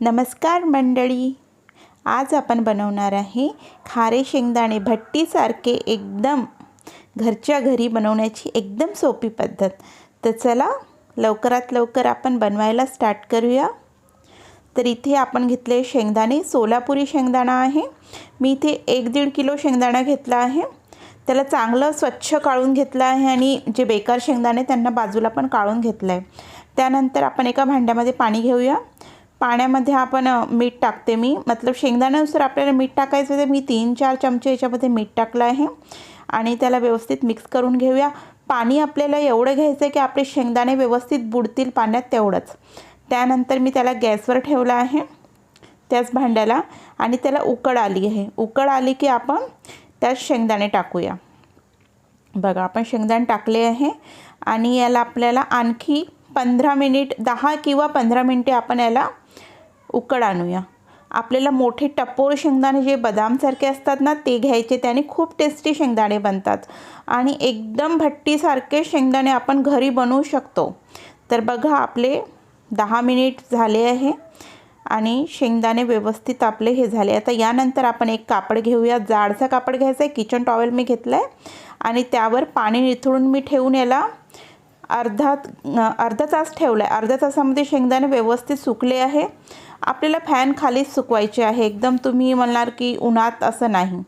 नमस्कार मंडळी. आज आपण बनवणार आहे खारे शेंगदाणे भट्टीसारखे एकदम घरच्या घरी बनवण्याची एकदम सोपी पद्धत. तर चला लवकरात लवकर आपण बनवायला स्टार्ट करूया. तर इथे आपण घेतले शेंगदाणे. सोलापुरी शेंगदाणा आहे. मी इथे एक दीड किलो शेंगदाणा घेतला आहे. त्याला चांगलं स्वच्छ काढून घेतलं आहे आणि जे बेकार शेंगदाणे त्यांना बाजूला पण काढून घेतलं आहे त्यानंतर आपण एका भांड्यामध्ये पाणी घेऊया. पाण्यामध्ये आपण मीठ टाकते मी. मतलब शेंगदाण्यानुसार आपल्याला मीठ टाकायचं तर मी तीन चार चमचे याच्यामध्ये मीठ टाकलं आहे. आणि त्याला व्यवस्थित मिक्स करून घेऊया. पाणी आपल्याला एवढं घ्यायचं आहे की आपले शेंगदाणे व्यवस्थित बुडतील पाण्यात तेवढंच. त्यानंतर मी त्याला गॅसवर ठेवलं आहे त्याच भांड्याला. आणि त्याला उकड आली आहे. उकड आली की आपण त्यात शेंगदाणे टाकूया. बघा आपण शेंगदाणे टाकले आहे. आणि याला आपल्याला आणखी पंधरा मिनिट दहा किंवा पंधरा मिनटे आपण याला उकड आणूया. आपल्याला मोठे टपोर शेंगदाणे जे बदामसारखे असतात ना ते घ्यायचे. त्याने खूप टेस्टी शेंगदाणे बनतात. आणि एकदम भट्टीसारखे शेंगदाणे आपण घरी बनवू शकतो. तर बघा आपले दहा मिनिट झाले आहे आणि शेंगदाणे व्यवस्थित आपले हे झाले. आता यानंतर आपण एक कापड घेऊया. जाडचा कापड घ्यायचा आहे. किचन टॉवेल मी घेतला आहे आणि त्यावर पाणी निथळून मी ठेवून याला अर्धा अर्धा तास ठेवला आहे अर्ध्या तासामध्ये शेंगदाणे व्यवस्थित सुकले आहे. आपल्याला फॅन खालीच सुकवायचे आहे. एकदम तुम्ही म्हणणार की उन्हात असं नाही.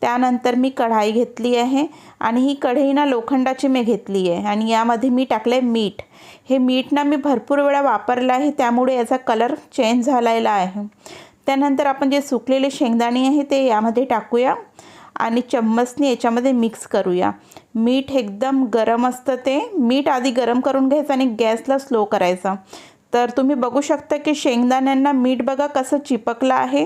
त्यानंतर मी कढाई घेतली आहे आणि ही कढई ना लोखंडाची मी घेतली आहे आणि यामध्ये मी टाकलं आहे मीठ. हे मीठ ना मी भरपूर वेळा वापरलं आहे. त्यामुळे याचा कलर चेंज झालेला आहे. त्यानंतर आपण जे सुकलेले शेंगदाणे आहे ते यामध्ये टाकूया आणि चम्मचने याच्यामध्ये मिक्स करूया. मीठ एकदम गरम असतं ते. मीठ आधी गरम करून घ्यायचं आणि गॅसला स्लो करायचा. तर तुम्ही बघू शकता की शेंगदाण्यांना मीठ बघा कसं चिपकलं आहे.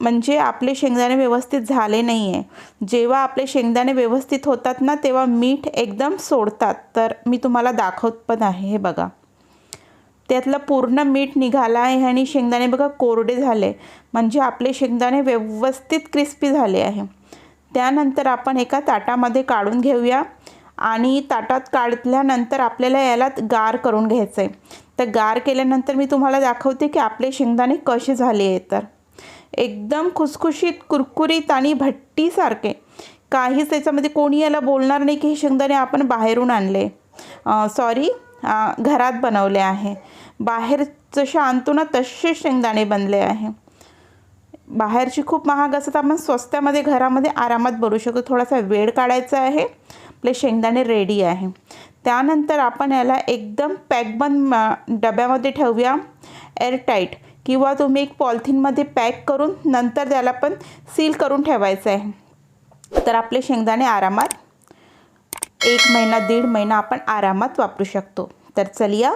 म्हणजे आपले शेंगदाणे व्यवस्थित झाले नाही आहे जेव्हा आपले शेंगदाणे व्यवस्थित होतात ना तेव्हा मीठ एकदम सोडतात. तर मी तुम्हाला दाखवत पण आहे हे बघा. त्यातलं पूर्ण मीठ निघालं आहे आणि शेंगदाणे बघा कोरडे झाले. म्हणजे आपले शेंगदाणे व्यवस्थित क्रिस्पी झाले आहे. त्यानंतर आपण एका ताटामध्ये काढून घेऊया. आणि ताटात काढल्यानंतर आपल्याला याला गार करून घ्यायचं आहे तर गार केल्यानंतर मी तुम्हाला दाखवते की आपले शेंगदाणे कसे झाले आहे तर. एकदम खुसखुशीत कुरकुरीत आणि भट्टीसारखे. काहीच त्याच्यामध्ये कोणी याला बोलणार नाही की हे शेंगदाणे आपण बाहेरून आणले. सॉरी घरात बनवले आहे. बाहेर जसे आणतो ना तसे शेंगदाणे बनले आहे. बाहेरची खूप महाग असतात आपण स्वस्तामध्ये घरामध्ये आरामात बनवू शकतो. थोडासा वेळ काढायचा आहे. आपले शेंगदाणे रेडी आहे. त्यानंतर आपण याला एकदम पॅकबंद डब्यामध्ये ठेवूया. एअरटाईट किंवा तुम्ही एक पॉलिथिनमध्ये पॅक करून नंतर त्याला पण सील करून ठेवायचं आहे. तर आपले शेंगदाणे आरामात एक महिना दीड महिना आपण आरामात वापरू शकतो. तर चलिया